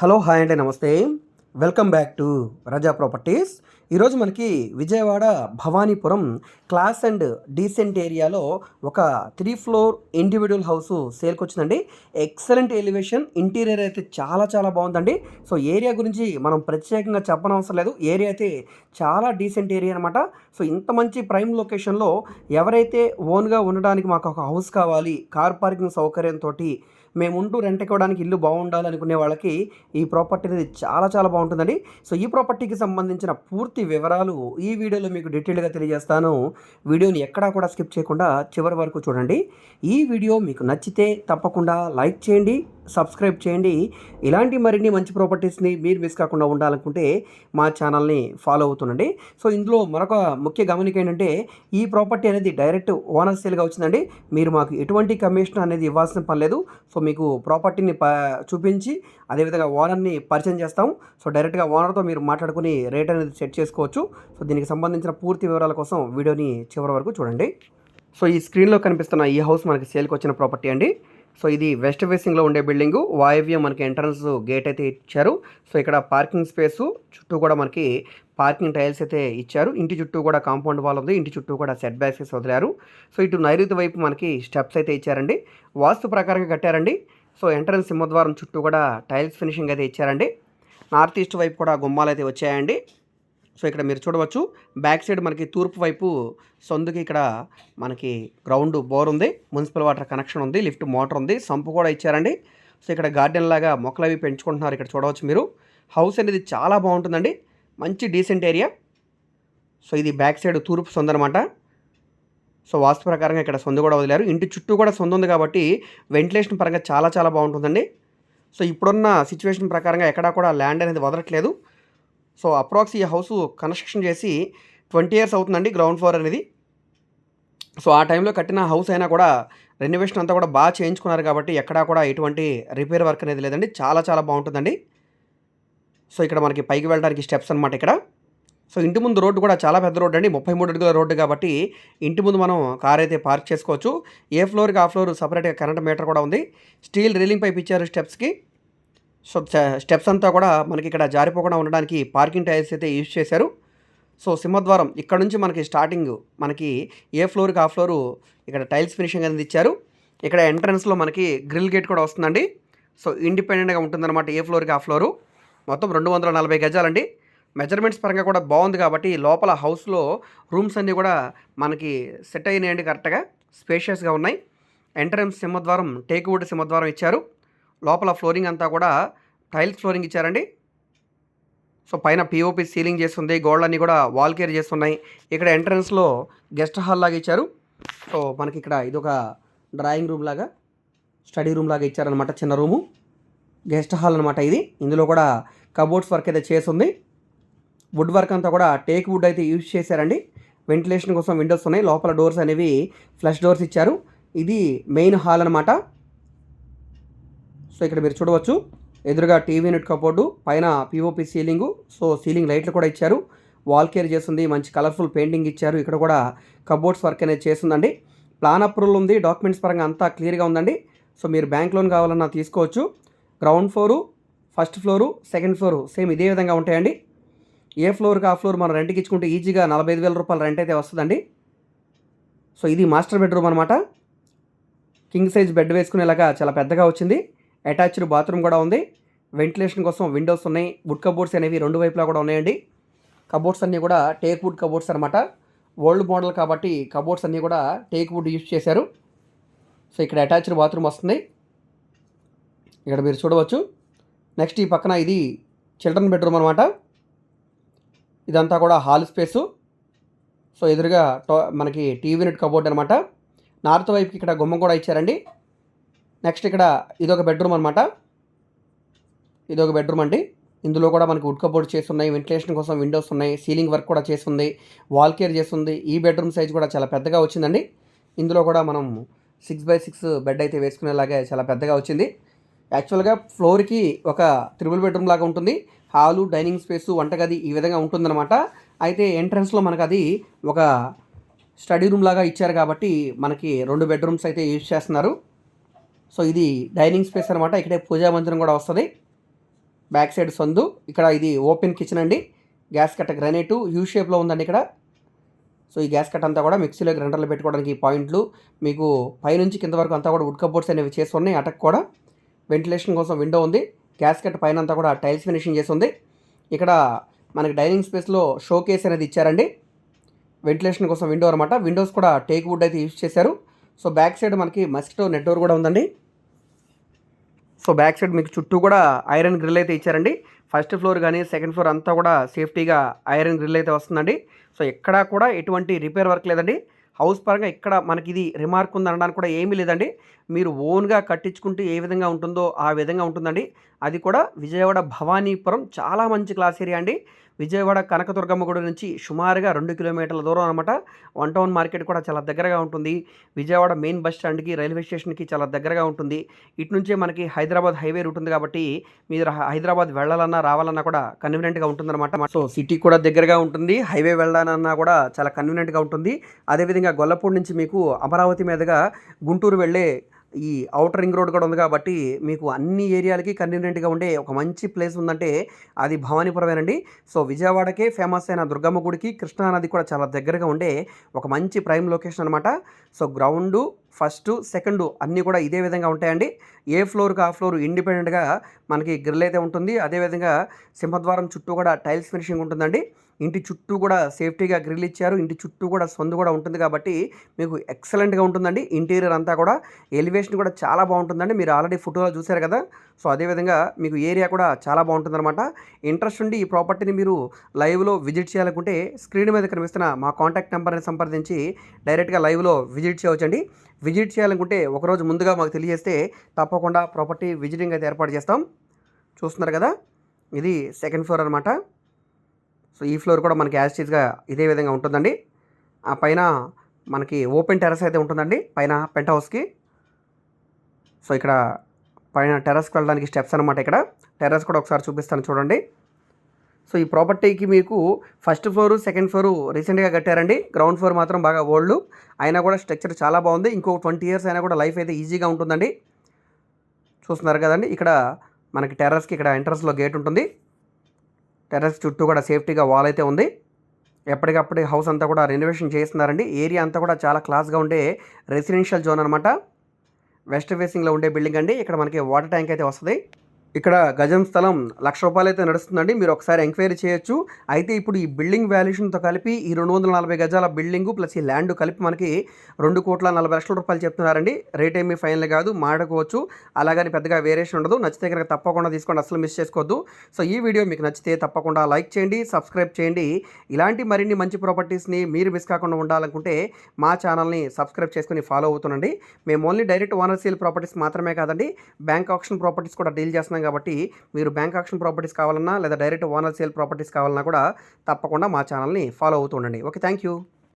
Hello hi అండి నమస్తే. Welcome back to Raza properties. ఈరోజు మనకి Vijayawada Bhavanipuram class and decent ఏరియాలో ఒక త్రీ ఫ్లోర్ ఇండివిజువల్ హౌస్ సేల్కి వచ్చిందండి ఎక్సలెంట్ ఎలివేషన్ ఇంటీరియర్ అయితే చాలా చాలా బాగుందండి. సో ఏరియా గురించి మనం ప్రత్యేకంగా చెప్పనవసరం లేదు. ఏరియా అయితే చాలా డీసెంట్ ఏరియా అనమాట సో ఇంత మంచి ప్రైమ్ లొకేషన్లో ఎవరైతే ఓన్గా ఉండడానికి మాకు ఒక హౌస్ కావాలి కార్ పార్కింగ్ సౌకర్యంతో మేము ఉంటూ రెంట్ ఇవ్వడానికి ఇల్లు బాగుండాలి అనుకునే వాళ్ళకి ఈ ప్రాపర్టీ అనేది చాలా చాలా బాగుంటుందండి. సో ఈ ప్రాపర్టీకి సంబంధించిన పూర్తి వివరాలు ఈ వీడియోలో మీకు డీటెయిల్గా తెలియజేస్తాను. వీడియోని ఎక్కడా కూడా స్కిప్ చేయకుండా చివరి వరకు చూడండి. ఈ వీడియో మీకు నచ్చితే తప్పకుండా లైక్ చేయండి. సబ్స్క్రైబ్ చేయండి. ఇలాంటి మరిన్ని మంచి ప్రాపర్టీస్ని మీరు మిస్ కాకుండా ఉండాలనుకుంటే మా ఛానల్ని ఫాలో అవుతుండండి. సో ఇందులో మరొక ముఖ్య గమనిక ఏంటంటే ఈ ప్రాపర్టీ అనేది డైరెక్ట్ ఓనర్ సేల్గా వచ్చిందండి. మీరు మాకు ఎటువంటి కమిషన్ అనేది ఇవ్వాల్సిన పని లేదు. సో మీకు ప్రాపర్టీని ప చూపించి అదేవిధంగా ఓనర్ని పరిచయం చేస్తాం. సో డైరెక్ట్గా ఓనర్తో మీరు మాట్లాడుకుని రేట్ అనేది సెట్ చేసుకోవచ్చు. సో దీనికి సంబంధించిన పూర్తి వివరాల కోసం వీడియోని చివరి వరకు చూడండి. సో ఈ స్క్రీన్లో కనిపిస్తున్న ఈ హౌస్ మనకి సేల్కి వచ్చిన ప్రాపర్టీ అండి. సో ఇది వెస్ట్ ఫేసింగ్లో ఉండే బిల్డింగ్. వాయవ్య మనకి ఎంట్రన్స్ గేట్ అయితే ఇచ్చారు. సో ఇక్కడ పార్కింగ్ స్పేసు చుట్టూ కూడా మనకి పార్కింగ్ టైల్స్ అయితే ఇచ్చారు. ఇంటి చుట్టూ కూడా కాంపౌండ్ వాల్ ఉంది. ఇంటి చుట్టూ కూడా సెట్ బ్యాక్స్ వదిలారు. సో ఇటు నైరుతి వైపు మనకి స్టెప్స్ అయితే ఇచ్చారండి. వాస్తు ప్రకారంగా కట్టారండి. సో ఎంట్రన్స్ సింహద్వారం చుట్టూ కూడా టైల్స్ ఫినిషింగ్ అయితే ఇచ్చారండి. నార్త్ ఈస్ట్ వైపు కూడా గుమ్మాలు అయితే వచ్చాయండి. సో ఇక్కడ మీరు చూడవచ్చు. బ్యాక్ సైడ్ మనకి తూర్పు వైపు సొందుకి ఇక్కడ మనకి గ్రౌండ్ బోర్ ఉంది. మున్సిపల్ వాటర్ కనెక్షన్ ఉంది. లిఫ్ట్ మోటార్ ఉంది. సంపు కూడా ఇచ్చారండి. సో ఇక్కడ గార్డెన్ లాగా మొక్కలు అవి పెంచుకుంటున్నారు ఇక్కడ చూడవచ్చు మీరు. హౌస్ అనేది చాలా బాగుంటుందండి. మంచి డీసెంట్ ఏరియా. సో ఇది బ్యాక్ సైడ్ తూర్పు సొంద అనమాట సో వాస్తు ప్రకారంగా ఇక్కడ సొందు కూడా వదిలారు. ఇంటి చుట్టూ కూడా సొంత ఉంది కాబట్టి వెంటిలేషన్ పరంగా చాలా చాలా బాగుంటుందండి. సో ఇప్పుడున్న సిచ్యువేషన్ ప్రకారంగా ఎక్కడా కూడా ల్యాండ్ అనేది వదలట్లేదు. సో అప్రాక్స్ ఈ హౌస్ కన్స్ట్రక్షన్ చేసి ట్వంటీ ఇయర్స్ అవుతుందండి గ్రౌండ్ ఫ్లోర్ అనేది. సో ఆ టైంలో కట్టిన హౌస్ అయినా కూడా రెనోవేషన్ అంతా కూడా బాగా చేయించుకున్నారు కాబట్టి ఎక్కడా కూడా ఎటువంటి రిపేర్ వర్క్ అనేది లేదండి. చాలా చాలా బాగుంటుందండి. సో ఇక్కడ మనకి పైకి వెళ్ళడానికి స్టెప్స్ అనమాట ఇక్కడ. సో ఇంటి ముందు రోడ్డు కూడా చాలా పెద్ద రోడ్డు అండి. ముప్పై మూడు అడుగుల రోడ్డు కాబట్టి ఇంటి ముందు మనం కార్ అయితే పార్క్ చేసుకోవచ్చు. ఏ ఫ్లోర్కి ఆ ఫ్లోర్ సపరేట్గా కరెంట్ మీటర్ కూడా ఉంది. స్టీల్ రీలింగ్ పైప్ ఇచ్చారు స్టెప్స్కి. సో స్టెప్స్ అంతా కూడా మనకి ఇక్కడ జారిపోకుండా ఉండడానికి పార్కింగ్ టైల్స్ అయితే యూజ్ చేశారు. సో సింహద్వారం ఇక్కడ నుంచి మనకి స్టార్టింగ్ మనకి ఏ ఫ్లోర్కి ఆ ఫ్లోరు ఇక్కడ టైల్స్ ఫినిషింగ్ అనేది ఇచ్చారు. ఇక్కడ ఎంట్రన్స్లో మనకి గ్రిల్ గేట్ కూడా వస్తుందండి. సో ఇండిపెండెంట్గా ఉంటుందన్నమాట ఏ ఫ్లోర్కి ఆ ఫ్లోరు. మొత్తం రెండు వందల నలభై గజాలండి. మెజర్మెంట్స్ పరంగా కూడా బాగుంది కాబట్టి లోపల హౌస్లో రూమ్స్ అన్నీ కూడా మనకి సెట్ అయినాయండి కరెక్ట్గా. స్పేషియస్గా ఉన్నాయి. ఎంట్రన్స్ సింహద్వారం టేక్వుడ్ సింహద్వారం ఇచ్చారు. లోపల ఫ్లోరింగ్ అంతా కూడా టైల్స్ ఫ్లోరింగ్ ఇచ్చారండి. సో పైన పిఓపి సీలింగ్ చేస్తుంది గోడలన్నీ కూడా వాల్ కేర్ చేస్తున్నాయి. ఇక్కడ ఎంట్రన్స్లో గెస్ట్ హాల్ లాగా ఇచ్చారు. సో మనకి ఇక్కడ ఇదొక డ్రాయింగ్ రూమ్ లాగా స్టడీ రూమ్ లాగా ఇచ్చారనమాట చిన్న రూము. గెస్ట్ హాల్ అనమాట ఇది. ఇందులో కూడా కబోర్డ్స్ వర్క్ అయితే చేస్తుంది. వుడ్ వర్క్ అంతా కూడా టేక్ వుడ్ అయితే యూజ్ చేశారండి. వెంటిలేషన్ కోసం విండోస్ ఉన్నాయి. లోపల డోర్స్ అనేవి ఫ్లష్ డోర్స్ ఇచ్చారు. ఇది మెయిన్ హాల్ అనమాట సో ఇక్కడ మీరు చూడవచ్చు. ఎదురుగా టీవీ యూనిట్ కబోర్డు పైన పిఓపి సీలింగు సో సీలింగ్ లైట్లు కూడా ఇచ్చారు. వాల్ కేర్ చేస్తుంది మంచి కలర్ఫుల్ పెయింటింగ్ ఇచ్చారు. ఇక్కడ కూడా కబోర్డ్స్ వర్క్ అనేది చేస్తుందండి. ప్లాన్ అప్రూవల్ ఉంది డాక్యుమెంట్స్ పరంగా అంతా క్లియర్గా ఉందండి. సో మీరు బ్యాంక్ లోన్ కావాలన్నా తీసుకోవచ్చు. Ground floor first floor second floor same ఇదే విధంగా ఉంటాయండి. ఏ ఫ్లోర్కి ఆ ఫ్లోర్ మనం రెంట్కి ఇచ్చుకుంటే ఈజీగా నలభై ఐదు వేల రూపాయలు రెంట్ అయితే వస్తుందండి. సో ఇది మాస్టర్ బెడ్రూమ్ అనమాట కింగ్ సైజ్ బెడ్ వేసుకునేలాగా చాలా పెద్దగా వచ్చింది. అటాచ్డ్ బాత్రూమ్ కూడా ఉంది. వెంటిలేషన్ కోసం విండోస్ ఉన్నాయి. వుడ్ కబోర్డ్స్ అనేవి రెండు వైపులా కూడా ఉన్నాయండి. కబోర్డ్స్ అన్నీ కూడా టేక్ వుడ్ కబోర్డ్స్ అనమాట ఓల్డ్ మోడల్ కాబట్టి కబోర్డ్స్ అన్నీ కూడా టేక్ వుడ్ యూజ్ చేశారు. సో ఇక్కడ అటాచ్డ్ బాత్రూమ్ వస్తుంది. ఇక్కడ మీరు చూడవచ్చు. నెక్స్ట్ ఈ పక్కన ఇది చిల్డ్రన్ బెడ్రూమ్ అనమాట ఇదంతా కూడా హాల్ స్పేసు. సో ఎదురుగా టో మనకి టీవీ యూనిట్ కబోర్డ్ అనమాట నార్త్ వైపుకి ఇక్కడ గుమ్మం కూడా ఇచ్చారండి. నెక్స్ట్ ఇక్కడ ఇదొక బెడ్రూమ్ అనమాట ఇదొక బెడ్రూమ్ అండి. ఇందులో కూడా మనకి వుడ్ కబోర్డ్ చేస్తున్నాయి వెంటిలేషన్ కోసం విండోస్ ఉన్నాయి సీలింగ్ వర్క్ కూడా చేస్తుంది వాల్ కేర్ చేస్తుంది ఈ బెడ్రూమ్ సైజ్ కూడా చాలా పెద్దగా వచ్చిందండి. ఇందులో కూడా మనం సిక్స్ బై సిక్స్ బెడ్ అయితే వేసుకునేలాగే చాలా పెద్దగా వచ్చింది. యాక్చువల్గా ఫ్లోర్కి ఒక త్రిబుల్ బెడ్రూమ్ లాగా ఉంటుంది. హాలు డైనింగ్ స్పేసు వంటగది ఈ విధంగా ఉంటుందన్నమాట. అయితే ఎంట్రన్స్లో మనకు అది ఒక స్టడీ రూమ్ లాగా ఇచ్చారు కాబట్టి మనకి రెండు బెడ్రూమ్స్ అయితే యూజ్ చేస్తున్నారు. సో ఇది డైనింగ్ స్పేస్ అనమాట ఇక్కడే పూజా మందిరం కూడా వస్తుంది. బ్యాక్ సైడ్ సందు. ఇక్కడ ఇది ఓపెన్ కిచెన్ అండి. గ్యాస్ కట్ట గ్రనైటు. యూ షేప్లో ఉందండి ఇక్కడ. సో ఈ గ్యాస్ కట్ అంతా కూడా మిక్సీలో గ్రైండర్లో పెట్టుకోవడానికి పాయింట్లు. మీకు పైనుంచి కింద వరకు అంతా కూడా వుడ్ కబోర్డ్స్ అనేవి చేసి ఉన్నాయి అటక్ కూడా. వెంటిలేషన్ కోసం విండో ఉంది. గ్యాస్ కట్ పైన అంతా కూడా టైల్స్ ఫినిషింగ్ చేసి ఉంది ఇక్కడ మనకి డైనింగ్ స్పేస్లో షో కేస్ అనేది ఇచ్చారండి. వెంటిలేషన్ కోసం విండో అనమాట విండోస్ కూడా టేక్ వుడ్ అయితే యూజ్ చేశారు. సో బ్యాక్ సైడ్ మనకి మస్కిటో నెట్వర్క్ కూడా ఉందండి. సో బ్యాక్ సైడ్ మీకు చుట్టూ కూడా ఐరన్ గ్రిల్ అయితే ఇచ్చారండి. ఫస్ట్ ఫ్లోర్ కానీ సెకండ్ ఫ్లోర్ అంతా కూడా సేఫ్టీగా ఐరన్ గ్రిల్ అయితే వస్తుందండి. సో ఎక్కడా కూడా ఎటువంటి రిపేర్ వర్క్ లేదండి. హౌస్ పరంగా ఇక్కడ మనకి ఇది రిమార్క్ ఉందనడానికి కూడా ఏమీ లేదండి. మీరు ఓన్గా కట్టించుకుంటే ఏ విధంగా ఉంటుందో ఆ విధంగా ఉంటుందండి. అది కూడా విజయవాడ భవానీపురం చాలా మంచి క్లాస్ ఏరియా అండి. విజయవాడ కనకదుర్గమ్మ గుడి నుంచి సుమారుగా రెండు కిలోమీటర్ల దూరం అనమాట వన్ టౌన్ మార్కెట్ కూడా చాలా దగ్గరగా ఉంటుంది. విజయవాడ మెయిన్ బస్ స్టాండ్కి రైల్వే స్టేషన్కి చాలా దగ్గరగా ఉంటుంది. ఇటు నుంచే మనకి హైదరాబాద్ హైవే రూట్ ఉంది కాబట్టి మీరు హైదరాబాద్ వెళ్ళాలన్నా రావాలన్నా కూడా కన్వీనియంట్గా ఉంటుందన్నమాట. సో సిటీ కూడా దగ్గరగా ఉంటుంది. హైవే వెళ్ళాలన్నా కూడా చాలా కన్వీనియంట్గా ఉంటుంది. అదేవిధంగా గొల్లపూడి నుంచి మీకు అమరావతి మీదుగా గుంటూరు వెళ్ళే ఈ అవుటర్ రింగ్ రోడ్ కూడా ఉంది కాబట్టి మీకు అన్ని ఏరియాలకి కన్వీనియంట్గా ఉండే ఒక మంచి ప్లేస్ ఉందంటే అది భవానీపురమేనండి. సో విజయవాడకే ఫేమస్ అయిన దుర్గమ్మ గుడికి కృష్ణానది కూడా చాలా దగ్గరగా ఉండే ఒక మంచి ప్రైమ్ లొకేషన్ అనమాట సో గ్రౌండు ఫస్ట్ సెకండ్ అన్నీ కూడా ఇదే విధంగా ఉంటాయండి. ఏ ఫ్లోర్కి ఆ ఫ్లోర్ ఇండిపెండెంట్గా మనకి గ్రిల్ అయితే ఉంటుంది అదేవిధంగా సింహద్వారం చుట్టూ కూడా టైల్స్ ఫినిషింగ్ ఉంటుందండి. ఇంటి చుట్టూ కూడా సేఫ్టీగా గ్రిల్ ఇచ్చారు ఇంటి చుట్టూ కూడా సందు కూడా ఉంటుంది కాబట్టి మీకు ఎక్సలెంట్గా ఉంటుందండి ఇంటీరియర్ అంతా కూడా. ఎలివేషన్ కూడా చాలా బాగుంటుందండి. మీరు ఆల్రెడీ ఫోటోలో చూశారు కదా సో అదేవిధంగా మీకు ఏరియా కూడా చాలా బాగుంటుందన్నమాట. ఇంట్రెస్ట్ ఉండి ఈ ప్రాపర్టీని మీరు లైవ్లో విజిట్ చేయాలనుకుంటే స్క్రీన్ మీద కనిపిస్తున్న మా కాంటాక్ట్ నెంబర్ని సంప్రదించి డైరెక్ట్గా లైవ్లో విజిట్ చేయవచ్చండి. విజిట్ చేయాలనుకుంటే ఒకరోజు ముందుగా మాకు తెలియజేస్తే తప్పకుండా ప్రాపర్టీ విజిటింగ్ అయితే ఏర్పాటు చేస్తాం. చూస్తున్నారు కదా? ఇది సెకండ్ ఫ్లోర్ అనమాట సో ఈ ఫ్లోర్ కూడా మనకి యాజ్ చీజ్గా ఇదే విధంగా ఉంటుందండి. ఆ పైన మనకి ఓపెన్ టెర్రస్ అయితే ఉంటుందండి పైన పెంట్ హౌస్కి. సో ఇక్కడ పైన టెరస్కి వెళ్ళడానికి స్టెప్స్ అనమాట ఇక్కడ. టెర్రస్ కూడా ఒకసారి చూపిస్తాను చూడండి. సో ఈ ప్రాపర్టీకి మీకు ఫస్ట్ ఫ్లోర్ సెకండ్ ఫ్లోర్ రీసెంట్గా కట్టారండి. గ్రౌండ్ ఫ్లోర్ మాత్రం బాగా ఓల్డ్ అయినా కూడా స్ట్రక్చర్ చాలా బాగుంది. ఇంకో ట్వంటీ ఇయర్స్ అయినా కూడా లైఫ్ అయితే ఈజీగా ఉంటుందండి. చూస్తున్నారు కదండి ఇక్కడ మనకి టెర్రస్కి ఇక్కడ ఎంట్రన్స్లో గేట్ ఉంటుంది. టెర్రస్ చుట్టూ కూడా సేఫ్టీగా వాల్ అయితే ఉంది. ఎప్పటికప్పుడు హౌస్ అంతా కూడా రెనోవేషన్ చేస్తున్నారండి. ఏరియా అంతా కూడా చాలా క్లాస్గా ఉండే రెసిడెన్షియల్ జోన్ అనమాట వెస్ట్ ఫేసింగ్లో ఉండే బిల్డింగ్ అండి. ఇక్కడ మనకి వాటర్ ట్యాంక్ అయితే వస్తుంది. ఇక్కడ గజం స్థలం లక్ష రూపాయలు అయితే నడుస్తుందండి. మీరు ఒకసారి ఎంక్వైరీ చేయొచ్చు. అయితే ఇప్పుడు ఈ బిల్డింగ్ వాల్యుయేషన్తో కలిపి ఈ రెండు వందల నలభై గజాల బిల్డింగ్ ప్లస్ ఈ ల్యాండ్ కలిపి మనకి రెండు కోట్ల నలభై లక్షల రూపాయలు చెప్తున్నారండి. రేట్ ఏమీ ఫైనల్ కాదు. మాడకోవచ్చు అలాగని పెద్దగా వేరియేషన్ ఉండదు. నచ్చితే కనుక తప్పకుండా తీసుకోండి. అసలు మిస్ చేసుకోవద్దు. సో ఈ వీడియో మీకు నచ్చితే తప్పకుండా లైక్ చేయండి సబ్స్క్రైబ్ చేయండి. ఇలాంటి మరిన్ని మంచి ప్రాపర్టీస్ని మీరు మిస్ కాకుండా ఉండాలనుకుంటే మా ఛానల్ని సబ్స్క్రైబ్ చేసుకుని ఫాలో అవుతుండండి. మేము only direct owner sale properties మాత్రమే కాదండి. బ్యాంక్ ఆప్షన్ ప్రాపర్టీస్ కూడా డీల్ చేస్తున్నాం కాబట్టి మీరు బ్యాంక్ ఆక్షన్ ప్రాపర్టీస్ కావాలన్నా లేదా డైరెక్ట్ ఓనర్ సేల్ ప్రాపర్టీస్ కావాలన్నా కూడా తప్పకుండా మా ఛానల్ని ఫాలో అవుతూ ఉండండి. Okay thank you